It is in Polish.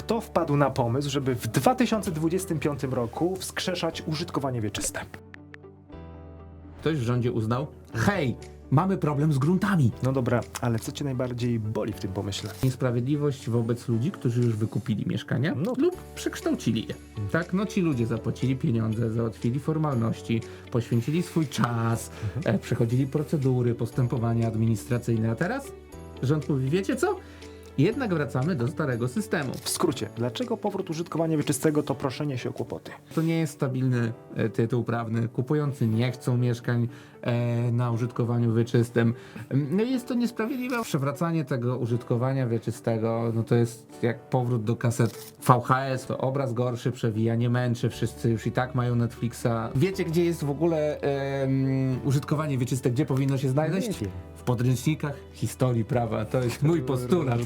Kto wpadł na pomysł, żeby w 2025 roku wskrzeszać użytkowanie wieczyste? Ktoś w rządzie uznał, hej, mamy problem z gruntami. No dobra, ale co cię najbardziej boli w tym pomyśle? Niesprawiedliwość wobec ludzi, którzy już wykupili mieszkania No. lub przekształcili je. Tak, no ci ludzie zapłacili pieniądze, załatwili formalności, poświęcili swój czas, e, przechodzili procedury, postępowania administracyjne, a teraz rząd mówi, wiecie co? Jednak wracamy do starego systemu. W skrócie, dlaczego powrót użytkowania wieczystego to proszenie się o kłopoty? To nie jest stabilny e, tytuł prawny. Kupujący nie chcą mieszkań e, na użytkowaniu wieczystym. No i jest to niesprawiedliwe. Przewracanie tego użytkowania wieczystego, no to jest jak powrót do kaset VHS. To obraz gorszy, przewija, nie męczy. Wszyscy już i tak mają Netflixa. Wiecie, gdzie jest w ogóle em, użytkowanie wieczyste? Gdzie powinno się znaleźć? W podręcznikach historii prawa. To jest mój postulat.